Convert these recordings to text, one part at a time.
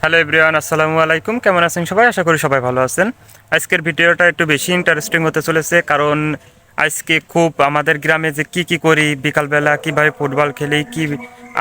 Hello everyone, আসসালামু আলাইকুম। কেমন আছেন সবাই? আশা করি সবাই ভালো আছেন। আজকের ভিডিওটা একটু বেশি ইন্টারেস্টিং হতে চলেছে, কারণ আজকে খুব আমাদের গ্রামে যে কি কি করি, বিকালবেলা কীভাবে ফুটবল খেলি, কি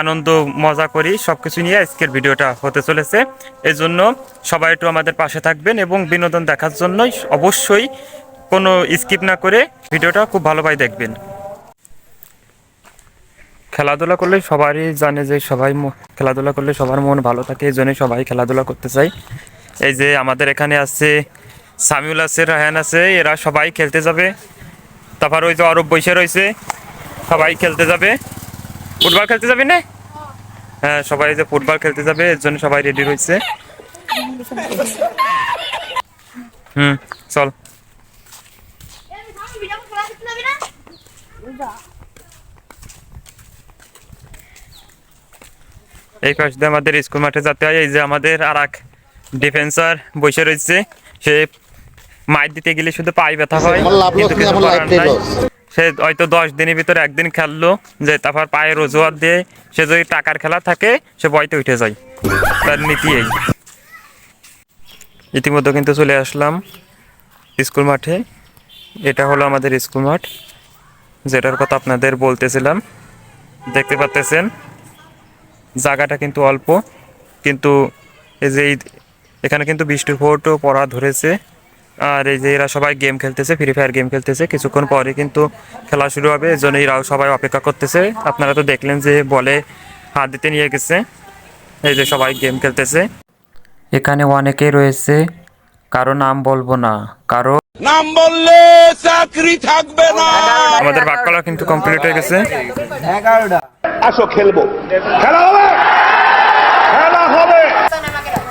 আনন্দ, মজা করি সব কিছু নিয়ে আজকের ভিডিওটা হতে চলেছে। এই জন্য সবাই একটু আমাদের পাশে থাকবেন এবং বিনোদন দেখার জন্যই অবশ্যই কোনো স্কিপ না করে ভিডিওটা খুব ভালোভাবে দেখবেন। খেলাধুলা করলে সবারই জানে যে সবাই খেলাধুলা করলে সবার মন ভালো থাকে, এই জন্যই সবাই খেলাধুলা করতে চাই এই যে আমাদের এখানে আছে সামিউল আছে রাহান আছে, এরা সবাই খেলতে যাবে। তারপর ওই যে অরব বৈশে রয়েছে, সবাই খেলতে যাবে। ফুটবল খেলতে যাবে না? হ্যাঁ সবাই যে ফুটবল খেলতে যাবে, এর জন্য সবাই রেডি রয়েছে। হুম, চল। এই পাশ দিয়ে আমাদের স্কুল মাঠে যেতে হয় এই যে আমাদের আর এক ডিফেন্সার বসে রয়েছে সে মাইর দিতে গেলে শুধু পাই ব্যথা হয় কিন্তু কিছু করার নাই। সে হয়তো দশ দিনের ভিতরে একদিন খেললো যে তারপর পায়ে রোজগার দিয়ে সে যদি টাকার খেলা থাকে সে বইতে উঠে যায়। তার নীতি এই। ইতিমধ্যে কিন্তু চলে আসলাম স্কুল মাঠে। এটা হলো আমাদের স্কুল মাঠ যেটার কথা আপনাদের বলতেছিলাম। দেখতে পাচ্তেছেন জায়গাটা কিন্তু অল্প। কিন্তু এই যে এই- এখানে কিন্তু বৃষ্টির ফোটও পড়া ধরেছে। আর এই যে এরা সবাই গেম খেলতেছে ফ্রি ফায়ার গেম খেলতেছে। কিছুক্ষণ পরে কিন্তু খেলা শুরু হবে। এই জন্য এরাও সবাই অপেক্ষা করতেছে। আপনারা তো দেখলেন যে বলে হাত দিতে নিয়ে গেছে। এই যে সবাই গেম খেলতেছে। এখানে অনেকেই রয়েছে। কারও নাম বলব না। কারও নাম বললে চাকরি থাকবে না। আমাদের বাক্যলা কিন্তু কমপ্লিট হয়ে গেছে। আসো খেলব। খেলা হবে?